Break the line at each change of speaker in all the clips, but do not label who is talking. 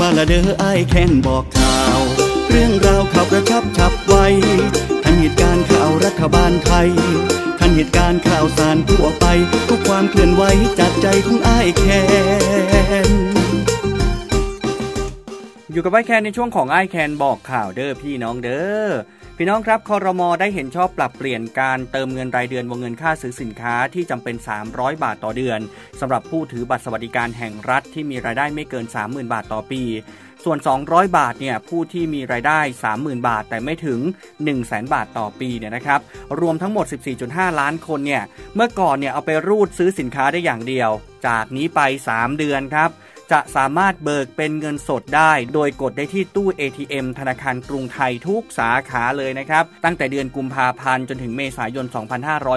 มาละเด้อไอแค้นบอกข่าว เรื่องราวข่าวกระชับฉับไวทันเหตุการณ์ข่าวรัฐบาลไทย ทันเหตุการณ์ข่าวสารทั่วไป ทุกความเคลื่อนไหวจากใจของไอแค้น
อยู่กับไอแคนในช่วงของไอแคนบอกข่าวเด้อพี่น้องเด้อ พี่น้องครับคอรมอได้เห็นชอบปรับเปลี่ยนการเติมเงินรายเดือนวงเงินค่าซื้อสินค้าที่จำเป็น 300 บาทต่อเดือนสำหรับผู้ถือบัตรสวัสดิการแห่งรัฐที่มีรายได้ไม่เกิน 30,000 บาทต่อปี ส่วน 200 บาทเนี่ยผู้ที่มีรายได้ 30,000 บาท แต่ไม่ถึง 100,000 บาทต่อปีเนี่ยนะครับรวมทั้งหมด 14.5 ล้านคนเนี่ยเมื่อก่อนเนี่ยเอาไปรูดซื้อสินค้าได้อย่างเดียว จากนี้ไป 3 เดือนครับ จะสามารถเบิกเป็นเงินสดได้ โดยกดได้ที่ตู้ ATM ธนาคารกรุงไทยทุกสาขาเลยนะครับ ตั้งแต่เดือนกุมภาพันธ์จนถึงเมษายน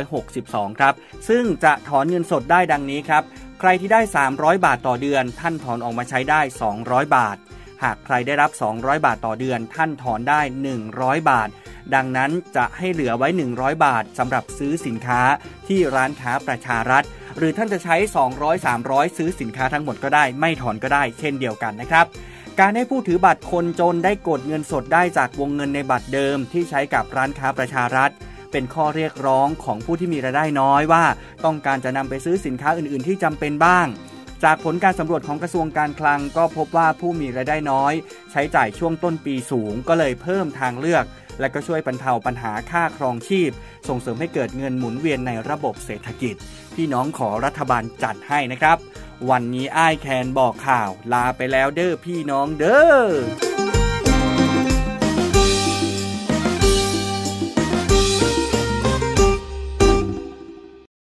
2562 ครับ ซึ่งจะถอนเงินสดได้ดังนี้ครับ ใครที่ได้ 300 บาทต่อเดือน ท่านถอนออกมาใช้ได้ 200 บาท หากใครได้รับ 200 บาทต่อเดือน ท่านถอนได้ 100 บาท ดังนั้นจะให้เหลือไว้ 100 บาทสำหรับซื้อสินค้าที่ร้านค้าประชารัฐ หรือท่านจะใช้ 200 300 ซื้อสินค้าทั้งหมดก็ได้ ไม่ถอนก็ได้ เช่นเดียวกันนะครับการให้ผู้ถือบัตรคนจนได้กดเงินสดได้จากวงเงินในบัตรเดิมที่ใช้กับร้านค้าประชารัฐ เป็นข้อเรียกร้องของผู้ที่มีรายได้น้อยว่า ต้องการจะนำไปซื้อสินค้าอื่น ๆ ที่จำเป็นบ้าง จากผลการสำรวจของกระทรวงการคลังก็พบว่าผู้มีรายได้น้อย ใช้จ่ายช่วงต้นปีสูงก็เลยเพิ่มทางเลือก และก็ช่วยบรรเทาปัญหาค่าครองชีพ ส่งเสริมให้เกิดเงินหมุนเวียนในระบบเศรษฐกิจ พี่น้องขอรัฐบาลจัดให้นะครับ วันนี้ไอ้แคนบอกข่าว ลาไปแล้วเด้อพี่น้องเด้อ